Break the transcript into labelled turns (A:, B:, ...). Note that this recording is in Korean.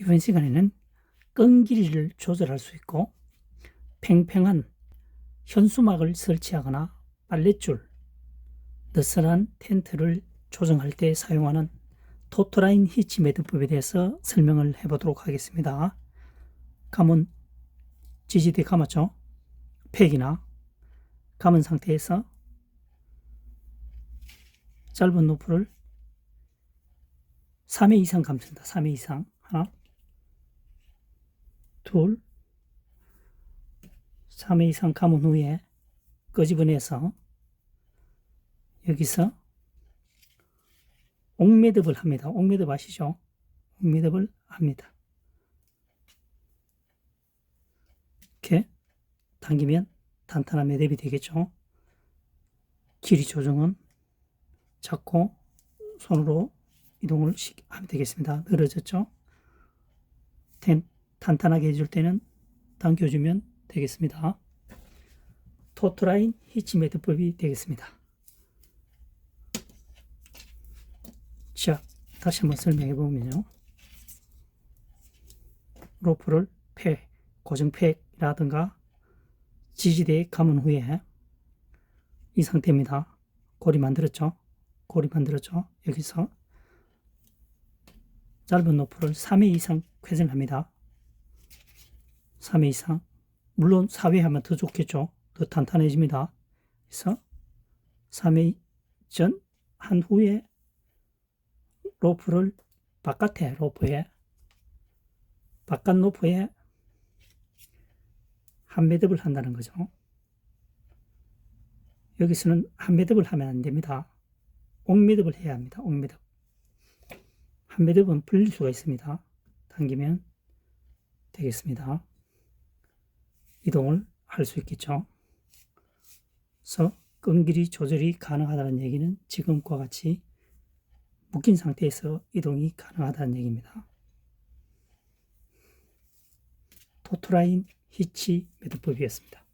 A: 이번 시간에는 끈 길이를 조절할 수 있고 팽팽한 현수막을 설치하거나 빨랫줄, 느슨한 텐트를 조정할 때 사용하는 토토라인 히치 매듭법에 대해서 설명을 해보도록 하겠습니다. 감은 지지대 감았죠? 팩이나 감은 상태에서 짧은 노프를 3회 이상 감습니다. 3회 이상. 하나, 둘, 3회 이상 감은 후에 끄집어내서 여기서 옥매듭을 합니다. 옥매듭 아시죠? 옥매듭을 합니다. 이렇게 당기면 탄탄한 매듭이 되겠죠. 길이 조정은 잡고 손으로 이동을 시- 하면 되겠습니다. 늘어졌죠? 텐, 탄탄하게 해줄 때는 당겨주면 되겠습니다. 토트라인 히치 매듭법이 되겠습니다. 자, 다시 한번 설명해 보면요. 로프를 팩, 고정팩이라든가 지지대에 감은 후에 이 상태입니다. 고리 만들었죠? 고리 만들었죠? 여기서 짧은 노프를 3회 이상 회전합니다. 3회 이상. 물론 4회 하면 더 좋겠죠. 더 탄탄해집니다. 그래서 3회 전 한 후에 로프를 바깥에 로프에 바깥 로프에 한 매듭을 한다는 거죠. 여기서는 한 매듭을 하면 안 됩니다. 옥매듭을 해야 합니다. 옥매듭. 한 매듭은 풀릴 수가 있습니다. 당기면 되겠습니다. 이동을 할 수 있겠죠. 그래서 끈 길이 조절이 가능하다는 얘기는 지금과 같이 묶인 상태에서 이동이 가능하다는 얘기입니다. 토토라인 히치 매듭법이었습니다.